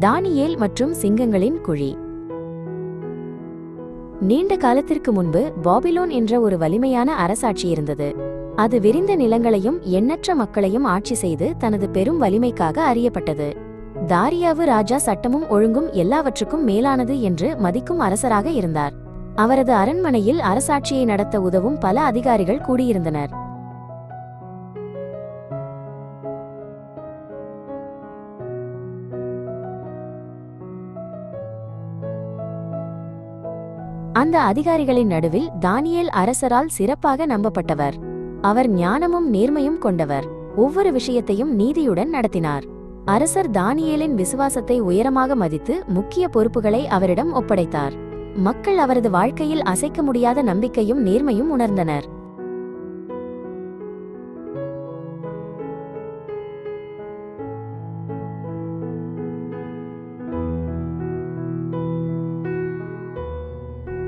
தானியேல் மற்றும் சிங்கங்களின் குழி. நீண்ட காலத்திற்கு முன்பு பாபிலோன் என்ற ஒரு வலிமையான அரசாட்சி இருந்தது. அது விரிந்த நிலங்களையும் எண்ணற்ற மக்களையும் ஆட்சி செய்து தனது பெரும் வலிமைக்காக அறியப்பட்டது. தாரியாவு ராஜா சட்டமும் ஒழுங்கும் எல்லாவற்றுக்கும் மேலானது என்று மதிக்கும் அரசராக இருந்தார். அவரது அரண்மனையில் அரசாட்சியை நடத்த உதவும் பல அதிகாரிகள் கூடியிருந்தனர். அந்த அதிகாரிகளின் நடுவில் தானியேல் அரசரால் சிறப்பாக நம்பப்பட்டவர். அவர் ஞானமும் நேர்மையும் கொண்டவர். ஒவ்வொரு விஷயத்தையும் நீதியுடன் நடத்தினார். அரசர் தானியேலின் விசுவாசத்தை உயரமாக மதித்து முக்கிய பொறுப்புகளை அவரிடம் ஒப்படைத்தார். மக்கள் அவரது வாழ்க்கையில் அசைக்க முடியாத நம்பிக்கையும் நேர்மையும் உணர்ந்தனர்.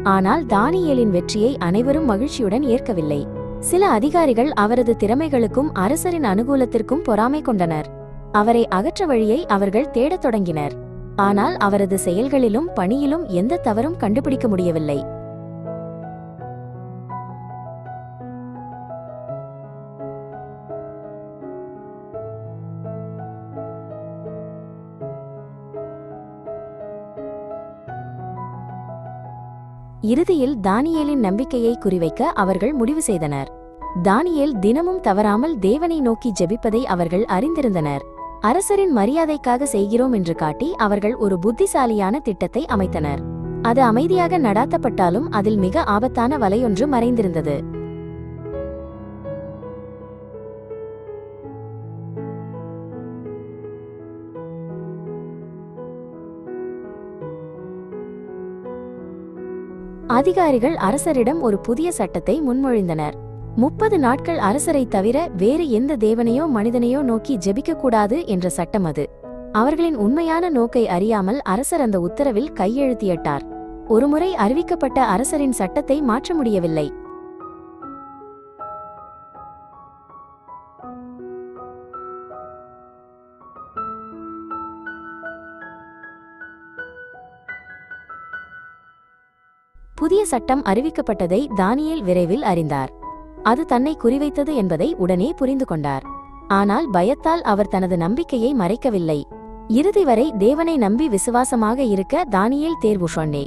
ஆனால் தானியேலின் வெற்றியை அனைவரும் மகிழ்ச்சியுடன் ஏற்கவில்லை. சில அதிகாரிகள் அவரது திறமைகளுக்கும் அரசரின் அனுகூலத்திற்கும் பொறாமை கொண்டனர். அவரை அகற்ற வழியை அவர்கள் தேடத் தொடங்கினர். ஆனால் அவரது செயல்களிலும் பணியிலும் எந்த தவறும் கண்டுபிடிக்க முடியவில்லை. இறுதியில் தானியேலின் நம்பிக்கையை குறிவைக்க அவர்கள் முடிவு செய்தனர். தானியேல் தினமும் தவறாமல் தேவனை நோக்கி ஜெபிப்பதை அவர்கள் அறிந்திருந்தனர். அரசரின் மரியாதைக்காக செய்கிறோம் என்று காட்டி அவர்கள் ஒரு புத்திசாலியான திட்டத்தை அமைத்தனர். அது அமைதியாக நடாத்தப்பட்டாலும் அதில் மிக ஆபத்தான வலையொன்று மறைந்திருந்தது. அதிகாரிகள் அரசரிடம் ஒரு புதிய சட்டத்தை முன்மொழிந்தனர். முப்பது நாட்கள் அரசரை தவிர வேறு எந்த தேவனையோ மனிதனையோ நோக்கி ஜெபிக்கக்கூடாது என்ற சட்டம் அது. அவர்களின் உண்மையான நோக்கை அறியாமல் அரசர் அந்த உத்தரவில் கையெழுத்தியட்டார். ஒருமுறை அறிவிக்கப்பட்ட அரசரின் சட்டத்தை மாற்ற முடியவில்லை. புதிய சட்டம் அறிவிக்கப்பட்டதை தானியேல் விரைவில் அறிந்தார். அது தன்னை குறிவைத்தது என்பதை உடனே புரிந்து கொண்டார். ஆனால் பயத்தால் அவர் தனது நம்பிக்கையை மறைக்கவில்லை. இறுதி வரை தேவனை நம்பி விசுவாசமாக இருக்க தானியேல் தேர்வு சொன்னே.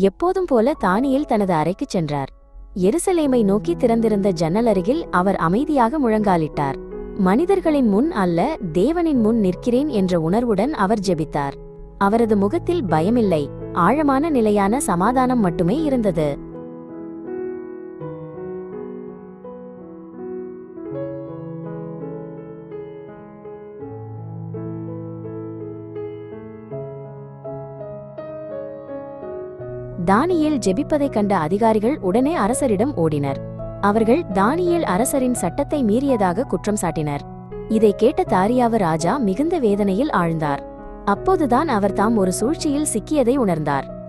எப்போதும் போல தானியில் தனது அறைக்குச் சென்றார். எருசலேமை நோக்கி திறந்திருந்த ஜன்னல் அருகில் அவர் அமைதியாக முழங்காலிட்டார். மனிதர்களின் முன் அல்ல தேவனின் முன் நிற்கிறேன் என்ற உணர்வுடன் அவர் ஜெபித்தார். அவரது முகத்தில் பயமில்லை ஆழமான நிலையான சமாதானம் மட்டுமே இருந்தது. தானியேல் ஜெபிப்பதைக் கண்ட அதிகாரிகள் உடனே அரசரிடம் ஓடினர். அவர்கள் தானியேல் அரசரின் சட்டத்தை மீறியதாக குற்றம் சாட்டினர். இதை கேட்ட தாரியாவு ராஜா மிகுந்த வேதனையில் ஆழ்ந்தார். அப்போதுதான் அவர் தாம் ஒரு சூழ்ச்சியில் சிக்கியதை உணர்ந்தார்.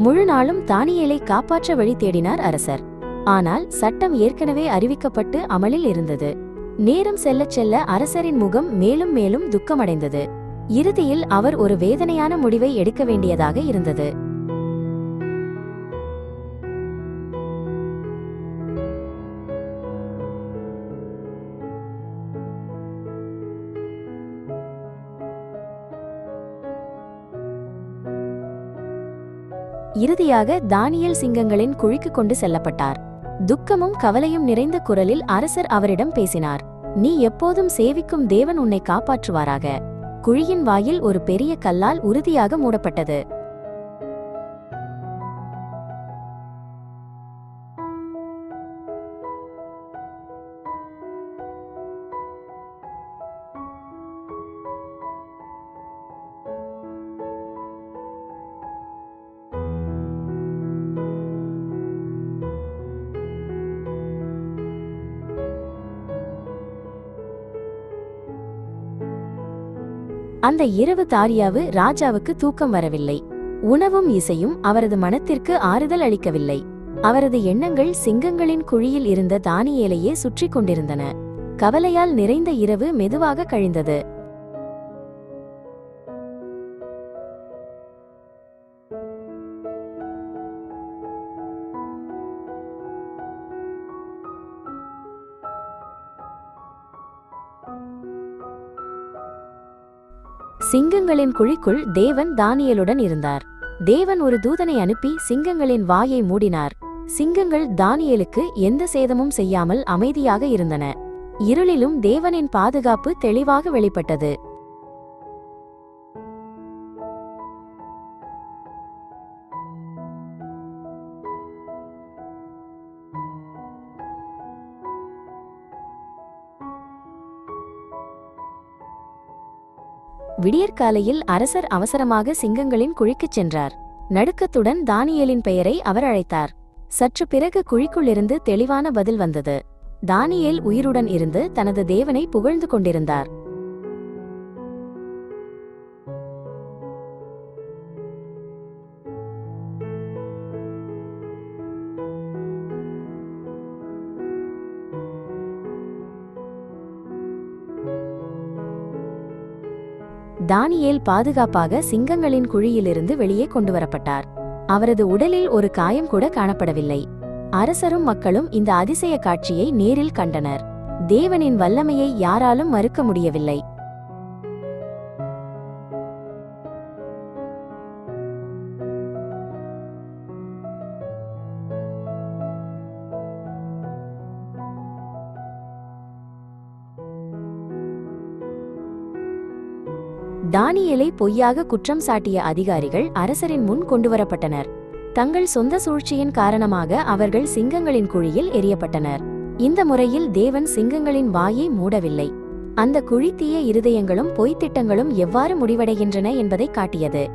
முழு நாளும் தானியேலை காப்பாற்ற வழி தேடினார் அரசர். ஆனால் சட்டம் ஏற்கனவே அறிவிக்கப்பட்டு அமலில் இருந்தது. நேரம் செல்லச் செல்ல அரசரின் முகம் மேலும் மேலும் துக்கமடைந்தது. இறுதியில் அவர் ஒரு வேதனையான முடிவை எடுக்க வேண்டியதாக இருந்தது. இறுதியாக தானியல் சிங்கங்களின் குழிக்கு கொண்டு செல்லப்பட்டார். துக்கமும் கவலையும் நிறைந்த குரலில் அரசர் அவரிடம் பேசினார். நீ எப்போதும் சேவிக்கும் தேவன் உன்னை காப்பாற்றுவாராக. குழியின் வாயில் ஒரு பெரிய கல்லால் உறுதியாக மூடப்பட்டது. அந்த இரவு தாரியாவு ராஜாவுக்கு தூக்கம் வரவில்லை. உணவும் இசையும் அவரது மனத்திற்கு ஆறுதல் அளிக்கவில்லை. அவரது எண்ணங்கள் சிங்கங்களின் குழியில் இருந்த தானியேலையே சுற்றி கொண்டிருந்தன. கவலையால் நிறைந்த இரவு மெதுவாக கழிந்தது. சிங்கங்களின் குழிக்குள் தேவன் தானியலுடன் இருந்தார். தேவன் ஒரு தூதனை அனுப்பி சிங்கங்களின் வாயை மூடினார். சிங்கங்கள் தானியலுக்கு எந்த சேதமும் செய்யாமல் அமைதியாக இருந்தன. இருளிலும் தேவனின் பாதுகாப்பு தெளிவாக வெளிப்பட்டது. விடியற்காலையில் அரசர் அவசரமாக சிங்கங்களின் குழிக்குச் சென்றார். நடுக்கத்துடன் தானியேலின் பெயரை அவர் அழைத்தார். சற்று பிறகு குழிக்குள்ளிருந்து தெளிவான பதில் வந்தது. தானியேல் உயிருடன் இருந்து தனது தேவனை புகழ்ந்து கொண்டிருந்தார். தானியேல் பாதுகாப்பாக சிங்கங்களின் குழியிலிருந்து வெளியே கொண்டு வரப்பட்டார் அவரது உடலில் ஒரு காயம் கூட காணப்படவில்லை. அரசரும் மக்களும் இந்த அதிசய காட்சியை நேரில் கண்டனர். தேவனின் வல்லமையை யாராலும் மறுக்க முடியவில்லை. தானியலை பொய்யாக குற்றம் சாட்டிய அதிகாரிகள் அரசரின் முன் கொண்டுவரப்பட்டனர். தங்கள் சொந்த சூழ்ச்சியின் காரணமாக அவர்கள் சிங்கங்களின் குழியில் எரியப்பட்டனர் இந்த முறையில் தேவன் சிங்கங்களின் வாயை மூடவில்லை. அந்த குழித்தீய இருதயங்களும் பொய்த்திட்டங்களும் எவ்வாறு முடிவடைகின்றன என்பதை காட்டியது.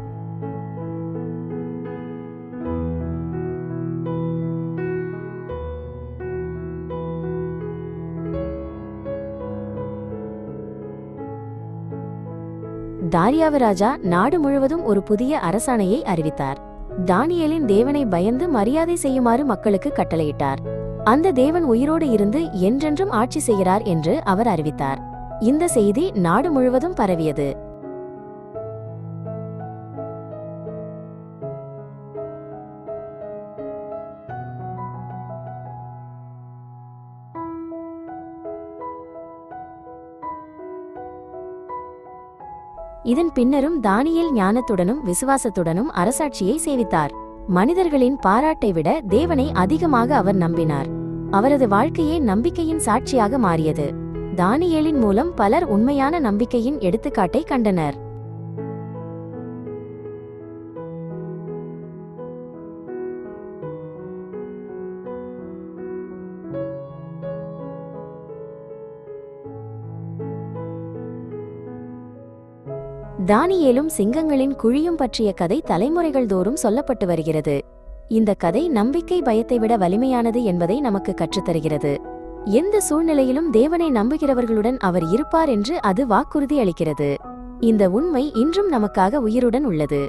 தாரியாவு ராஜா நாடு முழுவதும் ஒரு புதிய அரசாணையை அறிவித்தார். தானியலின் தேவனை பயந்து மரியாதை செய்யுமாறு மக்களுக்கு கட்டளையிட்டார். அந்த தேவன் உயிரோடு இருந்து என்றென்றும் ஆட்சி செய்கிறார் என்று அவர் அறிவித்தார். இந்த செய்தி நாடு முழுவதும் பரவியது. இதன் பின்னரும் தானியேல் ஞானத்துடனும் விசுவாசத்துடனும் அரசாட்சியை சேவித்தார். மனிதர்களின் பாராட்டை விட தேவனை அதிகமாக அவர் நம்பினார். அவரது வாழ்க்கையே நம்பிக்கையின் சாட்சியாக மாறியது. தானியேலின் மூலம் பலர் உண்மையான நம்பிக்கையின் எடுத்துக்காட்டை கண்டனர். தானியேலும் சிங்கங்களின் குழியும் பற்றிய கதை தலைமுறைகள் தோறும் சொல்லப்பட்டு வருகிறது. இந்த கதை நம்பிக்கை பயத்தை விட வலிமையானது என்பதை நமக்கு கற்றுத்தருகிறது எந்த சூழ்நிலையிலும் தேவனை நம்புகிறவர்களுடன் அவர் இருப்பார் என்று அது வாக்குறுதி அளிக்கிறது. இந்த உண்மை இன்றும் நமக்காக உயிருடன் உள்ளது.